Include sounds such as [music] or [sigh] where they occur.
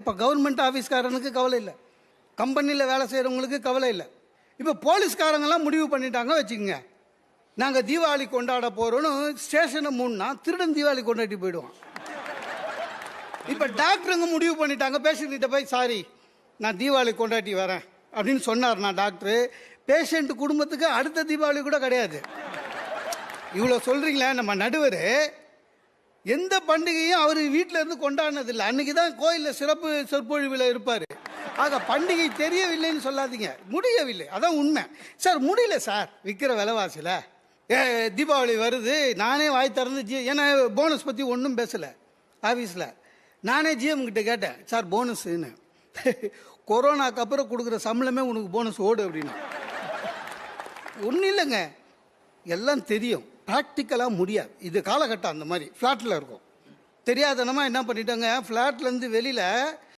இப்போ கவர்மெண்ட் ஆஃபீஸ்காரனுக்கு கவலை இல்லை. கம்பெனியில் வேலை செய்கிறவங்களுக்கு கவலை இல்லை. இப்போ போலீஸ்காரங்கெல்லாம் முடிவு பண்ணிட்டாங்க வச்சுக்கோங்க. நாங்கள் தீபாவளி கொண்டாட போகிறோன்னு ஸ்டேஷனை மூணுனா திருடன் தீபாவளி கொண்டாடி போயிடுவான். இப்போ டாக்டருங்க முடிவு பண்ணிட்டாங்க. பேஷண்ட்கிட்ட போய் சாரி நான் தீபாவளி கொண்டாடி வரேன். அப்படின்னு சொன்னார் நான் டாக்டரு பேஷண்ட் குடும்பத்துக்கு அடுத்த தீபாவளி கூட கிடையாது. இவ்வளோ சொல்கிறீங்களே நம்ம நடுவர். எந்த பண்டிகையும் அவர் வீட்டில் இருந்து கொண்டாடினதில்லை. அன்னைக்கு தான் கோயிலில் சிறப்பு சொற்பொழிவில் இருப்பார். ஆக பண்டிகை தெரியவில்லைன்னு சொல்லாதீங்க. முடியவில்லை. அதான் உண்மை. சார் முடியல சார் விற்கிற விலைவாசியில். ஏ தீபாவளி வருது. நானே வாய் திறந்து ஜி ஏன்னா போனஸ் பற்றி ஒன்றும் பேசலை ஆஃபீஸில் நானே ஜிஎம் கிட்ட கேட்டேன் சார் போனஸ்ன்னு. [laughs] கொரோனாக்கு அப்புறம் கொடுக்குற சம்பளமே உனக்கு போனஸ் ஓடு அப்படின்னு. ஒன்றும் இல்லைங்க. எல்லாம் தெரியும். ப்ராக்டிக்கலாக முடியாது. இது காலகட்டம் அந்த மாதிரி. ஃப்ளாட்டில் இருக்கும். தெரியாதனமா என்ன பண்ணிட்டாங்க? ஃப்ளாட்லேருந்து வெளியில்